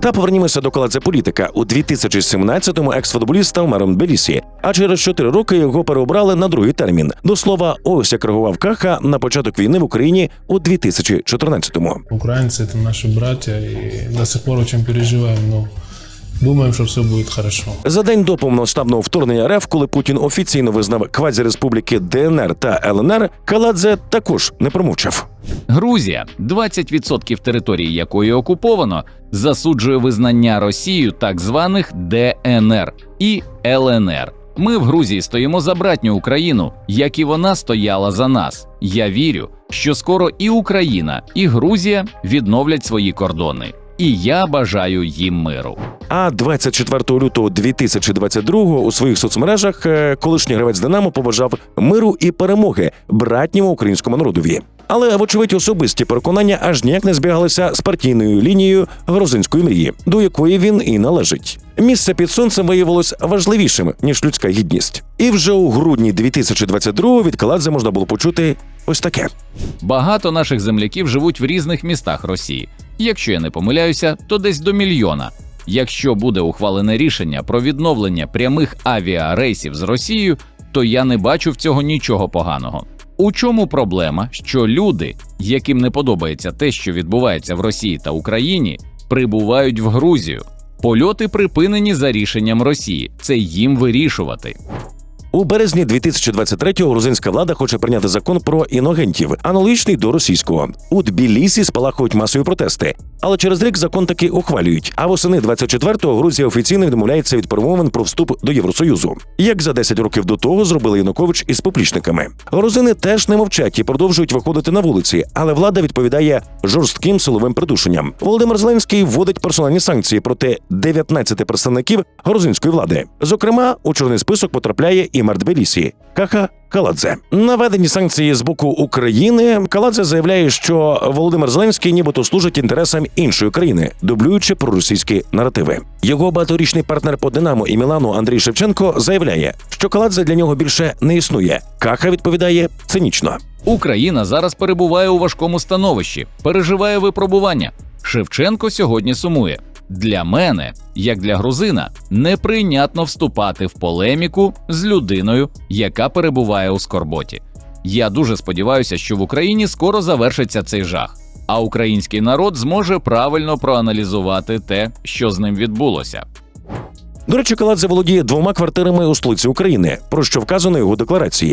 Та повернімося до коладзе політика. У 2017-му екс-футболіст став мером Тбілісі, а через 4 роки його переобрали на другий термін. До слова, ось як реагував Каха на початок війни в Україні у 2014-му. Українці це наші браття і до сих пор очень переживаємо. но думаем, что все будет хорошо. За день до повномасштабного вторгнення РФ, коли Путін офіційно визнав квазіреспубліки ДНР та ЛНР, Каладзе також не промовчав. Грузія, 20% території якої окуповано, засуджує визнання Росією так званих ДНР і ЛНР. Ми в Грузії стоїмо за братню Україну, як і вона стояла за нас. Я вірю, що скоро і Україна, і Грузія відновлять свої кордони. І я бажаю їм миру. А 24 лютого 2022 у своїх соцмережах е, колишній гравець Динамо побажав миру і перемоги братньому українському народові. Але, вочевидь, особисті переконання аж ніяк не збігалися з партійною лінією грузинської мрії, до якої він і належить. Місце під сонцем виявилось важливішим ніж людська гідність. І вже у грудні 2022 від Каладзе можна було почути ось таке. Багато наших земляків живуть в різних містах Росії. Якщо я не помиляюся, то десь до мільйона. Якщо буде ухвалене рішення про відновлення прямих авіарейсів з Росією, то я не бачу в цього нічого поганого. У чому проблема, що люди, яким не подобається те, що відбувається в Росії та Україні, прибувають в Грузію. Польоти припинені за рішенням Росії. Це їм вирішувати. У березні 2023-го грузинська влада хоче прийняти закон про іногентів, аналогічний до російського. У Тбілісі спалахують масові протести, але через рік закон таки ухвалюють. А восени 24-го Грузія офіційно відмовляється від перемовин про вступ до Євросоюзу. Як за 10 років до того зробили Янукович із поплічниками. Грузини теж не мовчать і продовжують виходити на вулиці, але влада відповідає жорстким силовим придушенням. Володимир Зеленський вводить персональні санкції проти 19 представників грузинської влади. Зокрема, у чорний список потрапляє і Мардбелісі Каха Каладзе. Наведені санкції з боку України. Каладзе заявляє, що Володимир Зеленський нібито служить інтересам іншої країни, дублюючи проросійські наративи. Його багаторічний партнер по Динамо і Мілану Андрій Шевченко заявляє, що Каладзе для нього більше не існує. Каха відповідає цинічно. Україна зараз перебуває у важкому становищі, переживає випробування. Шевченко сьогодні сумує. Для мене, як для грузина, неприйнятно вступати в полеміку з людиною, яка перебуває у скорботі. Я дуже сподіваюся, що в Україні скоро завершиться цей жах, а український народ зможе правильно проаналізувати те, що з ним відбулося. До речі, Каладзе володіє двома квартирами у столиці України, про що вказано його декларації.